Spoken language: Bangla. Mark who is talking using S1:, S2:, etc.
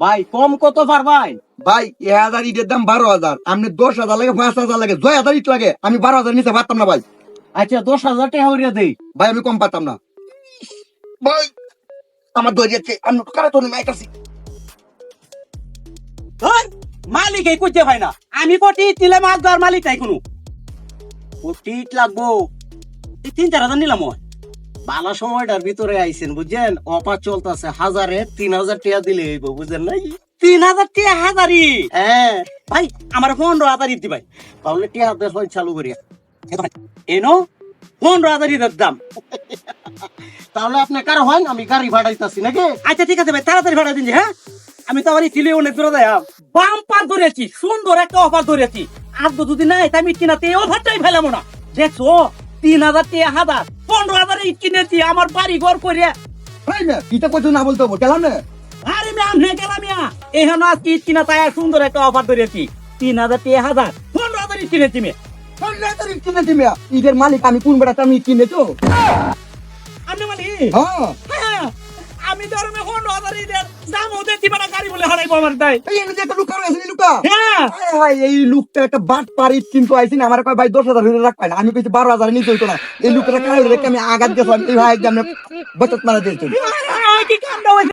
S1: ভাই কম কত পারবাই
S2: ভাই? ভাই এ হাজার ইটের দাম বারো হাজার। আপনি দশ হাজার লাগে পাঁচ হাজার লাগে ছয় হাজার ইট লাগে আমি বারো হাজার নিতে পারতাম না ভাই।
S1: আচ্ছা দশ হাজার টাকা হইয়া দেই।
S2: ভাই আমি কম পারতাম না। ভাই আমার দই যাচ্ছে আমি কারা তোর মাইকাছি
S1: ওই, মালিক এই করতে হয় না। আমি কোটি ইট নিলাম আর মালিক নাই কোনো। কোটি ইট লাগবো। তিন চার হাজার নিলাম ওই বালা সময়টার ভিতরে আইছেন বুঝছেন? অফার চলতেছে হাজারে তিন হাজার টাকা দিলে হইব বুঝছেন নাই? তিন হাজার টাকা হাজারি? হ্যাঁ। ভাই আমার পনেরো হাজার ইতি ভাই। তাহলে টাকা দেশ হয় চালু করিয়া। এনো পনেরো হাজার ইটের দাম। তাহলে আপনি কারও হয় আমি গাড়ি ভাড়াইতাছি নাকি? আচ্ছা ঠিক আছে ভাই তাড়াতাড়ি ভাড়া দিন হ্যাঁ? আমি তো আবার ছিলে অনেক দূরে যাই বাম্পার ধরেছি সুন্দর একটা অফার ধরেছি। আর তো যদি নাই তাই আমি কিনাতে অফারটাই ফেলাম না। দেখছ তিন হাজার টাকা হাজার। পনেরো হাজারে ইট কিনেছি আমার বাড়ি ঘর করে
S2: ভাই কত না বলতে হবে গেলাম না।
S1: আরে ম্যাম হে গেলাম ইয়া। এখানে আজকে ইট কিনা তাই সুন্দর একটা অফার ধরেছি। তিন হাজার তিন হাজার পনেরো হাজার ইট কিনেছি মেয়ে
S2: পনেরো হাজার ইট কিনেছি মিয়া ঈদের মালিক আমি কোন বেড়াতে আমি ইট কিনেছো?
S1: আপনি মানে
S2: হ্যাঁ
S1: তো আর পনেরো হাজার দাম ওদের দিবা না গাড়ি বলে হারাইবো আমার তাই
S2: এই এনে যে একটা লুকা রয়েছে এই লুকা।
S1: হ্যাঁ।
S2: হায় এই লুকটা একটা বাট পারি কিন্তু আইছিন আমার কয় ভাই দশ হাজার হইলে রাখ পাই না আমি কইছি বারো হাজার নিতে হইতো না। এই লুকটা কারণে আমি আঘাত গেছিলাম এই ভাই একদম বচত মারা দিয়েছি
S1: কি কাণ্ড হয়েছে?